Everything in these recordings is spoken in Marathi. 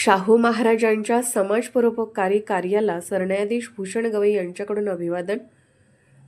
शाहू महाराजांच्या समाजपरोपकारी कार्याला सरन्यायाधीश भूषण गवई यांच्याकडून अभिवादन.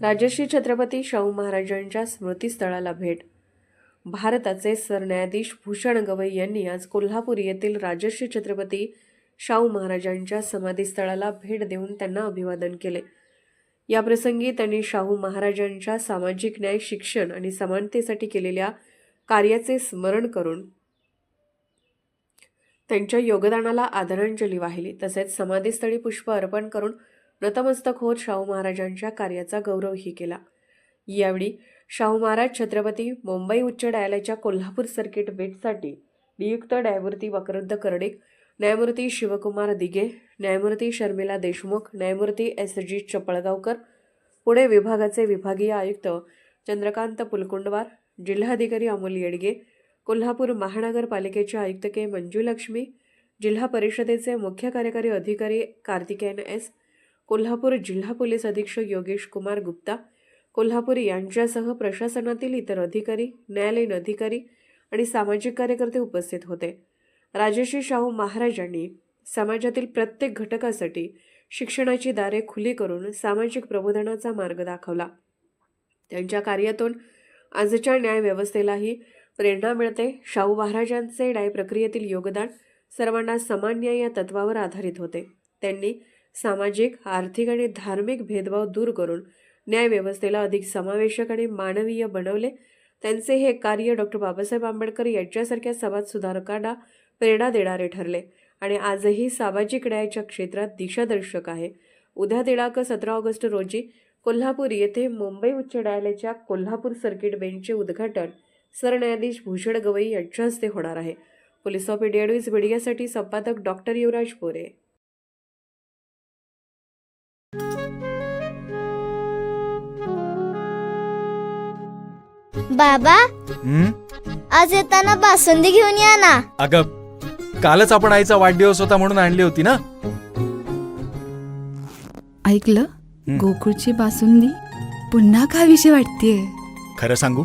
राजश्री छत्रपती शाहू महाराजांच्या स्मृतीस्थळाला भेट. भारताचे सरन्यायाधीश भूषण गवई यांनी आज कोल्हापूर येथील राजश्री छत्रपती शाहू महाराजांच्या समाधीस्थळाला भेट देऊन त्यांना अभिवादन केले. याप्रसंगी त्यांनी शाहू महाराजांच्या सामाजिक न्याय शिक्षण आणि समानतेसाठी केलेल्या कार्याचे स्मरण करून त्यांच्या योगदानाला आदरांजली वाहिली. तसेच समाधीस्थळी पुष्प अर्पण करून नतमस्तक होत शाहू महाराजांच्या कार्याचा गौरवही केला. यावेळी शाहू महाराज छत्रपती मुंबई उच्च न्यायालयाच्या कोल्हापूर सर्किट बेटसाठी नियुक्त न्यायमूर्ती वक्रद्द कर्डिक न्यायमूर्ती शिवकुमार दिगे न्यायमूर्ती शर्मिला देशमुख न्यायमूर्ती एस जी चपळगावकर पुणे विभागाचे विभागीय आयुक्त चंद्रकांत पुलकुंडवार जिल्हाधिकारी अमोल येडगे कोल्हापूर महानगरपालिकेचे आयुक्त के मंजुलक्ष्मी जिल्हा परिषदेचे मुख्य कार्यकारी अधिकारी कार्तिकेयन एस कोल्हापूर जिल्हा पोलीस अधीक्षक योगेश कुमार गुप्ता कोल्हापूर यांच्यासह प्रशासनातील इतर अधिकारी न्यायालयीन अधिकारी आणि सामाजिक कार्यकर्ते उपस्थित होते. राजेश्री शाहू महाराजांनी समाजातील प्रत्येक घटकासाठी शिक्षणाची दारे खुली करून सामाजिक प्रबोधनाचा मार्ग दाखवला. त्यांच्या कार्यातून आजच्या न्यायव्यवस्थेलाही प्रेरणा मिळते. शाहू महाराजांचे डाय प्रक्रियेतील योगदान सर्वांना समान न्याय या तत्वावर आधारित होते. त्यांनी सामाजिक आर्थिक आणि धार्मिक भेदभाव दूर करून न्यायव्यवस्थेला अधिक समावेशक आणि मानवीय बनवले. त्यांचे हे कार्य डॉक्टर बाबासाहेब आंबेडकर यांच्यासारख्या समाज सुधारकांना प्रेरणा देणारे ठरले आणि आजही सामाजिक न्यायाच्या क्षेत्रात दिशादर्शक आहे. उद्या दिनांक सतरा ऑगस्ट रोजी कोल्हापूर येथे मुंबई उच्च न्यायालयाच्या कोल्हापूर सर्किट बेंचचे उद्घाटन सरन्यायाधीश भूषण गवई यांच्या हस्ते होणार आहे. पोलीस ऑफ इंडिया न्यूज मीडियासाठी संपादक डॉक्टर युवराज पोरे. बाबा? आज येताना बासुंदी घेऊन या ना. अगं कालच आपण आईचा वाढदिवस होता म्हणून आणली होती ना? ऐकलं. गोकुळची बासुंदी पुन्हा खावीशी वाटतेय. खरं सांगू?